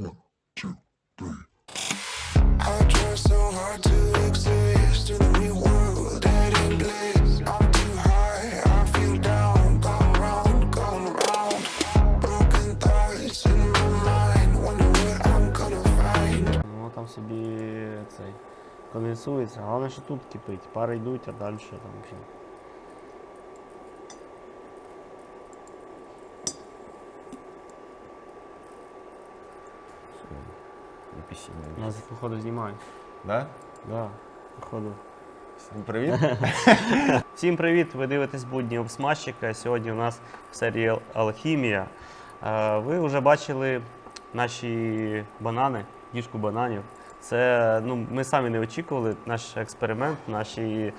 One, two, three. I try so hard to exist in a new world, dead in bliss. I'm too high, I feel down, going round, going around. Broken thoughts in my mind, wonder what I'm gonna find. Воно там собі цей конденсується. Головне, що тут кипить. Пари йдуть, а далі там Вже. Не Нас, походу, знімають. Да? Да, походу. Всім привіт. Всім привіт! Ви дивитесь будні обсмажчика. Сьогодні у нас в серії Алхімія. Е, Ви вже бачили наші банани, діжку бананів. Це ну, ми самі не очікували наш експеримент, наші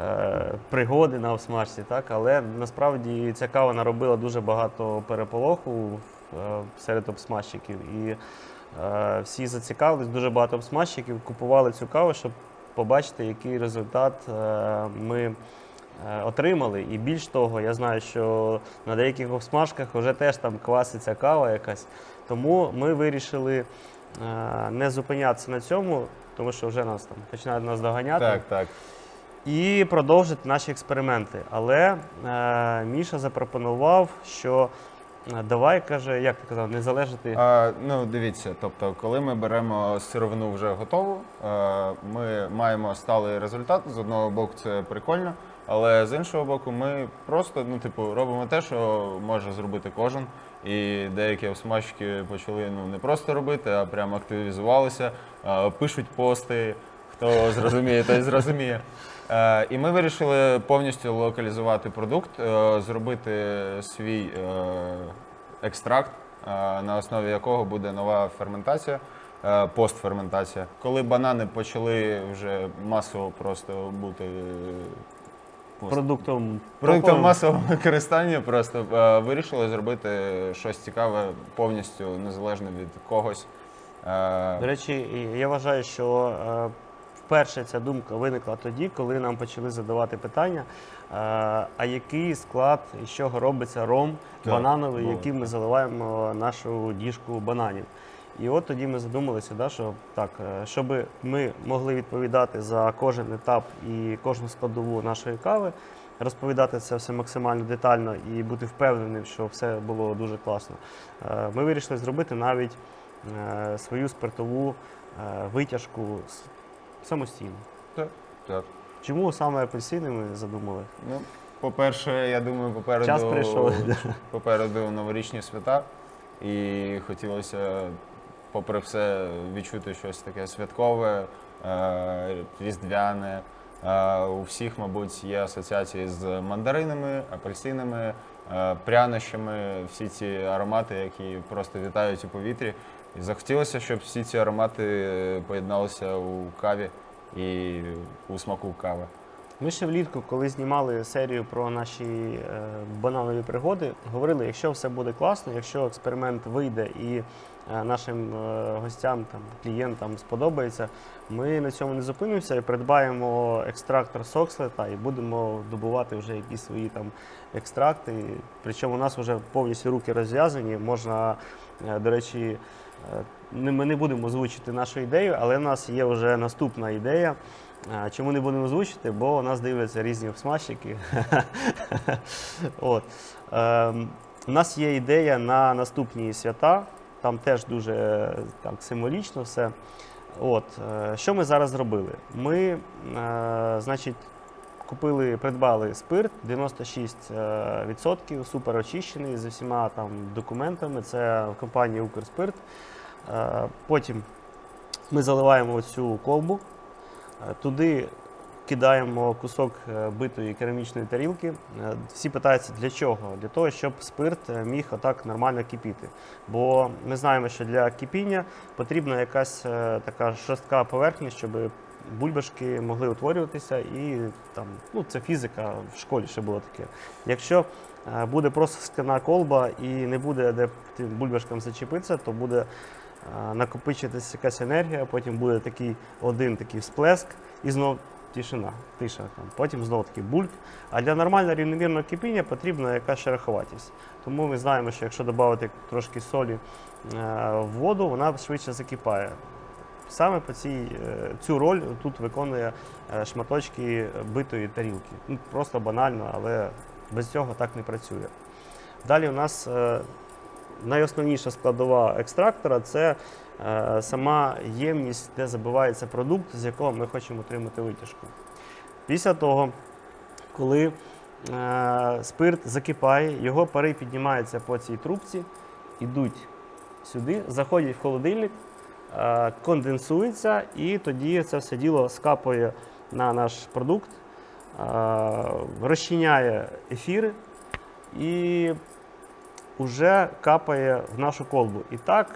е, пригоди на обсмажці, так? але насправді ця кава наробила дуже багато переполоху е, серед обсмажчиків. І всі зацікавились, дуже багато обсмажчиків купували цю каву, щоб побачити, який результат е, ми е, отримали. І більш того, я знаю, що на деяких обсмажках вже теж там кваситься кава якась. Тому ми вирішили е, не зупинятися на цьому, тому що вже нас там починають нас доганяти. Так, так. І продовжити наші експерименти. Але е, Міша запропонував, що е, давай каже, як ти казав, не залежати. А, ну, дивіться, тобто, коли ми беремо сировину вже готову, е, ми маємо сталий результат. З одного боку, це прикольно, але з іншого боку, ми просто ну, типу, робимо те, що може зробити кожен. І деякі обсмажки почали ну, не просто робити, а прямо активізувалися, е, пишуть пости. Хто зрозуміє, той зрозуміє. Е, і ми вирішили повністю локалізувати продукт, е, зробити свій е, екстракт, на основі якого буде нова ферментація, постферментація. Коли банани почали вже масово просто бути пост- Продуктом продуктом масового використання, просто вирішили зробити щось цікаве повністю незалежно від когось. До речі, я вважаю, що вперше ця думка виникла тоді, коли нам почали задавати питання, е, а який склад з чого робиться ром Так, банановий, було яким ми заливаємо нашу діжку бананів. І от тоді ми задумалися, да, що так, щоб ми могли відповідати за кожен етап і кожну складову нашої кави, розповідати це все максимально детально і бути впевненим, що все було дуже класно. е, Ми вирішили зробити навіть е, свою спиртову е, витяжку с- самостійно. так, так. Чому саме апельсини ми задумали? Ну, по-перше, я думаю, попереду, Час прийшов, попереду новорічні свята. І хотілося, попри все, відчути щось таке святкове, е, різдвяне. Е, У всіх, мабуть, є асоціації з мандаринами, апельсинами, е, прянощами, всі ці аромати, які просто вітають у повітрі. І захотілося, щоб всі ці аромати е, поєдналися у каві і у смаку кави. Ми ще влітку, коли знімали серію про наші е, бананові пригоди, говорили, якщо все буде класно, якщо експеримент вийде і е, нашим е, гостям, там, клієнтам сподобається, ми на цьому не зупинимося і придбаємо екстрактор Сокслета і будемо добувати вже якісь свої там екстракти. Причому у нас вже повністю руки розв'язані. Можна, е, до речі, ми не будемо озвучити нашу ідею, але в нас є вже наступна ідея. Чому не будемо озвучити? Бо у нас дивляться різні обсмажчики. От. Ем, у нас є ідея на наступні свята. Там теж дуже е, так, символічно все. От. е, Що ми зараз зробили? Ми, е, значить, купили, придбали спирт 96%, відсотків, супер очищений з усіма там документами. Це в компанії Укрспирт. Е, Потім ми заливаємо оцю колбу. Е, Туди кидаємо кусок е, битої керамічної тарілки. Е, Всі питаються, для чого? Для того, щоб спирт е, міг отак нормально кипіти. Бо ми знаємо, що для кипіння потрібна якась е, така жорстка поверхня, щоб бульбашки могли утворюватися, і там, ну, це фізика в школі ще було таке. Якщо е, буде просто скляна колба і не буде де тим бульбашкам зачепитися, то буде е, накопичитися якась енергія, потім буде такий один такий всплеск, і знов тишина, тиша. Там. Потім знову таки бульк. А для нормального рівномірного кипіння потрібна якась шероховатість. Тому ми знаємо, що якщо додати трошки солі е, в воду, вона швидше закипає. Саме по цій, е, цю роль тут виконує е, шматочки битої тарілки. Ну, просто банально, але без цього так не працює. Далі у нас е, найосновніша складова екстрактора це сама ємність, де забивається продукт, з якого ми хочемо отримати витяжку. Після того, коли спирт закипає, його пари піднімаються по цій трубці, ідуть сюди, заходять в холодильник, конденсується, і тоді це все діло скапує на наш продукт, е, розчиняє ефіри і вже капає в нашу колбу. І так,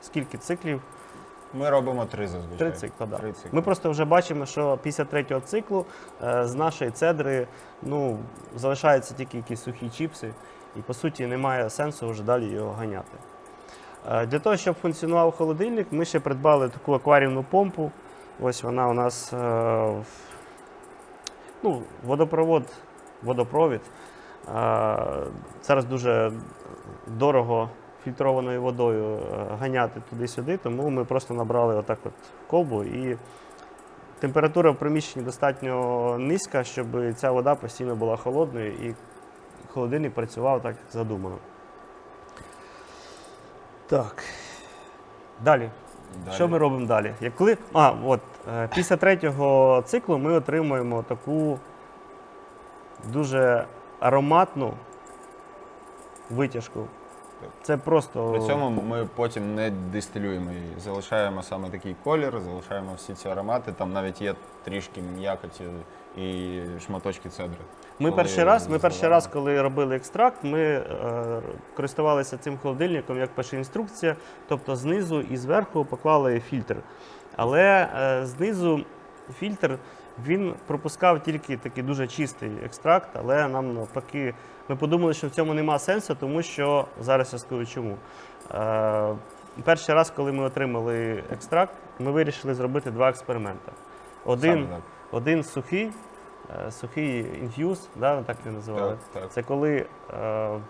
скільки циклів? Ми робимо три зазвичай. Три цикли, да. Три цикли. Ми просто вже бачимо, що після третього циклу е, з нашої цедри ну, залишаються тільки якісь сухі чіпси, і по суті немає сенсу вже далі його ганяти. Для того, щоб функціонував холодильник, ми ще придбали таку акваріумну помпу. Ось вона у нас е, ну, водопровод, водопровід. Зараз дуже дорого фільтрованою водою е, ганяти туди-сюди, тому ми просто набрали отак от колбу і температура в приміщенні достатньо низька, щоб ця вода постійно була холодною і холодильник працював так, як задумано. Так. Далі. Далі. Що ми робимо далі? Як коли... А, от, е, після третього циклу ми отримуємо таку дуже ароматну витяжку. Це просто. При цьому ми потім не дистилюємо її. Залишаємо саме такий колір, залишаємо всі ці аромати. Там навіть є трішки м'якоті і шматочки цедри. Ми коли перший раз, ми перший раз, коли робили екстракт, ми е, користувалися цим холодильником, як пише інструкція, тобто знизу і зверху поклали фільтр. Але е, знизу фільтр він пропускав тільки такий дуже чистий екстракт, але нам навпаки, ми подумали, що в цьому нема сенсу, тому що зараз я скажу чому. Е, перший раз, коли ми отримали екстракт, ми вирішили зробити два експерименти. Один, Саме. Один сухий, е, сухий інф'юз, да, так його називали. Так, так. Це коли е,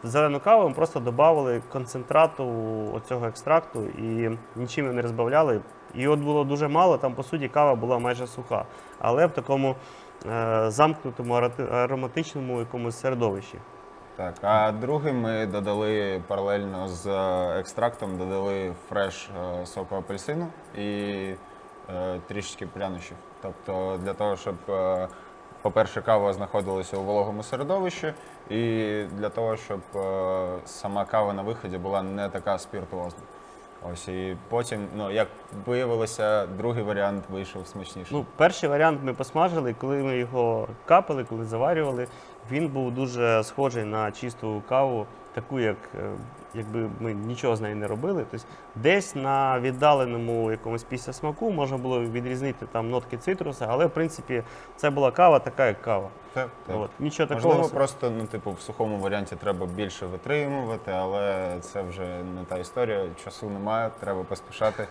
в зелену каву ми просто додавали концентрату оцього екстракту і нічим не розбавляли. І от було дуже мало, там по суті кава була майже суха, але в такому е, замкнутому арати- ароматичному якомусь середовищі. Так, а другий ми додали паралельно з е, екстрактом, додали фреш е, соку апельсину і е, трішечки прянощів. Тобто для того, щоб, е, по-перше, кава знаходилася у вологому середовищі, і для того, щоб е, сама кава на виході була не така спіртуозна. Ось і потім, ну як виявилося, другий варіант вийшов смачніший. Ну, перший варіант ми посмажили, коли ми його капали, коли заварювали, він був дуже схожий на чисту каву, таку, як е, якби ми нічого з нею не робили. Тобто десь на віддаленому якомусь після смаку можна було відрізнити там нотки цитруса, але в принципі це була кава, така як кава. так, так. От. Нічого такого. Можливо, просто ну, типу, в сухому варіанті треба більше витримувати, але це вже не та історія. Часу немає, треба поспішати.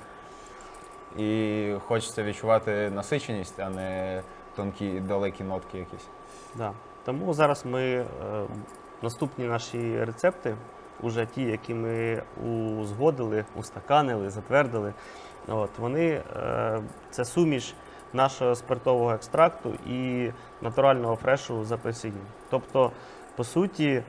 І хочеться відчувати насиченість, а не тонкі далекі нотки якісь. Да. Тому зараз ми е, наступні наші рецепти, уже ті, які ми узгодили, устаканили, затвердили, от, вони е, це суміш нашого спиртового екстракту і натурального фрешу з апельсинів. Тобто, по суті, е,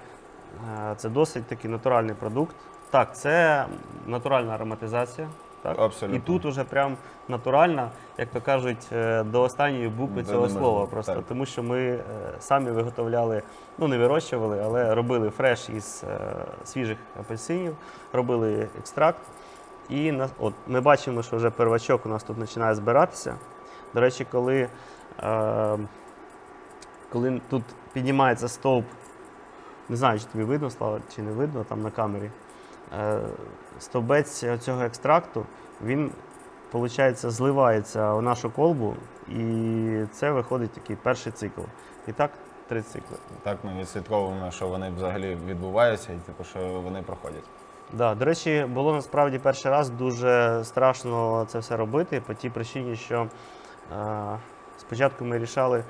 це досить такий натуральний продукт. Так, це натуральна ароматизація. Так? Абсолютно. І тут уже прям натуральна, як то кажуть, е, до останньої букви Да, цього слова. Просто так. тому що ми е, самі виготовляли, ну не вирощували, але робили фреш із е, свіжих апельсинів, робили екстракт. І от, ми бачимо, що вже первачок у нас тут починає збиратися. До речі, коли, е, коли тут піднімається стовп, не знаю, чи тобі видно, Слава, чи не видно там на камері. Е, стовбець цього екстракту, він, виходить, зливається в нашу колбу, і це виходить такий перший цикл. І так, три цикли. Так ми відслідковуємо, що вони взагалі відбуваються і типу, що вони проходять. Да, до речі, було насправді перший раз дуже страшно це все робити по тій причині, що е, Спочатку ми рішали,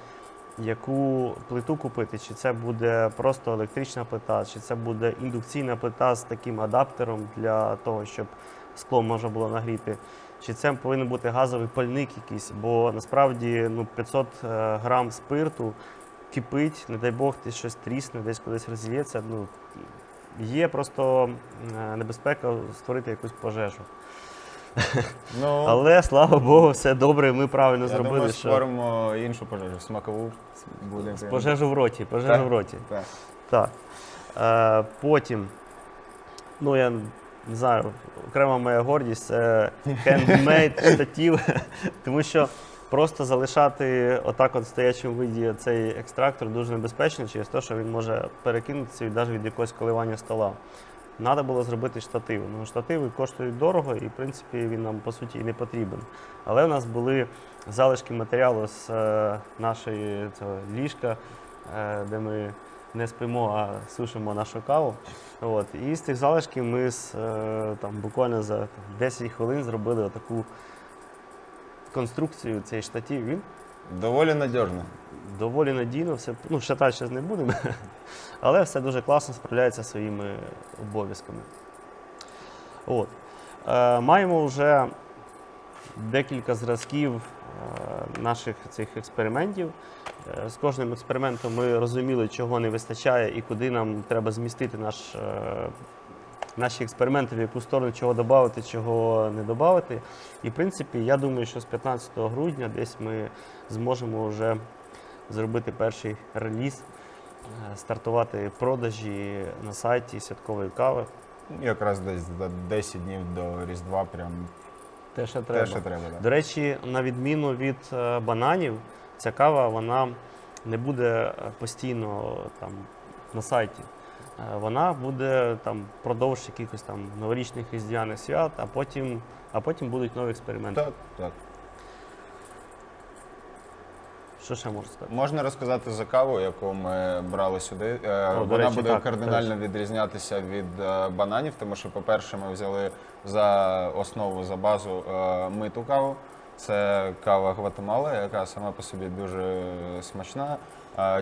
яку плиту купити, чи це буде просто електрична плита, чи це буде індукційна плита з таким адаптером для того, щоб скло можна було нагріти. Чи це повинен бути газовий пальник якийсь, бо насправді ну, 500 е, грам спирту кипить, не дай Бог, десь щось трісне, десь кудись розілється. Ну, є просто е, небезпека створити якусь пожежу. Ну, Але слава Богу, все добре, ми правильно я зробили. думаю, що створимо іншу пожежу, смакову. Буде прям- Пожежу в роті, пожежу Так. в роті. Так. Так. Е, потім, ну я не знаю, окрема моя гордість це хендмейд штатів, тому що просто залишати отак от в стоячому виді цей екстрактор дуже небезпечно через те, що він може перекинутися навіть від якогось коливання стола. Треба було зробити штативи. Ну, штативи коштують дорого і, в принципі, він нам по суті і не потрібен. Але в нас були залишки матеріалу з е, нашої цього ліжка, е, де ми не спимо, а сушимо нашу каву. От. І з цих залишків ми з, е, там, буквально за там, 10 хвилин зробили таку конструкцію цей штатів. Він Доволі надіжно. Доволі надійно, все, ну, шатати зараз не будемо, але все дуже класно справляється своїми обов'язками. От. Е, маємо вже декілька зразків е, наших цих експериментів. Е, з кожним експериментом ми розуміли, чого не вистачає і куди нам треба змістити наш, е, наші експерименти, в яку сторону чого додати, чого не додати. І в принципі, я думаю, що з 15 грудня десь ми зможемо вже зробити перший реліз, е, стартувати продажі на сайті святкової кави. Якраз десь за 10 днів до Різдва прям Те, що те, треба. що треба. Да. До речі, на відміну від е, бананів, ця кава вона не буде е, постійно там на сайті. Вона буде там впродовж якихось там новорічних різдвяних свят, а потім, а потім будуть нові експерименти. Так, так. Що ще можу сказати? Можна розказати за каву, яку ми брали сюди. Е, до Вона речі, буде так, кардинально відрізнятися від е, бананів, тому що, по-перше, ми взяли за основу, за базу е, миту каву. Це кава Гватемала, яка сама по собі дуже смачна,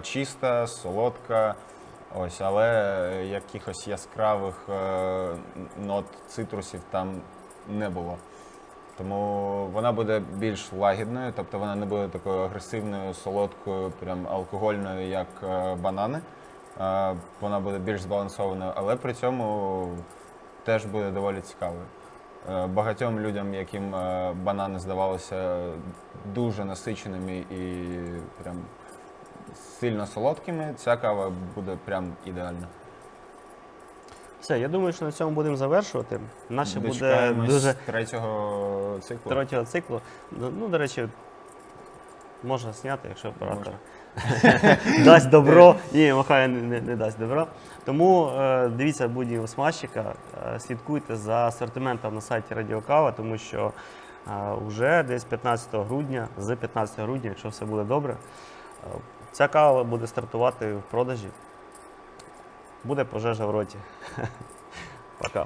чиста, солодка. Ось, але якихось яскравих нот цитрусів там не було. Тому вона буде більш лагідною, тобто вона не буде такою агресивною, солодкою, прям алкогольною, як е, банани. Е, Вона буде більш збалансованою, але при цьому теж буде доволі цікавою. Е, Багатьом людям, яким банани здавалися дуже насиченими і прям сильно солодкими, ця кава буде прям ідеальна. Все, я думаю, що на цьому будемо завершувати. Наше буде Дочекаємось дуже третього циклу. третього циклу. Ну, ну, до речі, можна зняти, якщо оператор дасть добро. Ні, махає не, не, не дасть добро. Тому е, дивіться будь смачика, е, слідкуйте за асортиментом на сайті Радіокава, тому що е, вже десь 15 грудня, з 15 грудня, якщо все буде добре, е, ця кава буде стартувати в продажі. Буде пожежа в роті. Пока.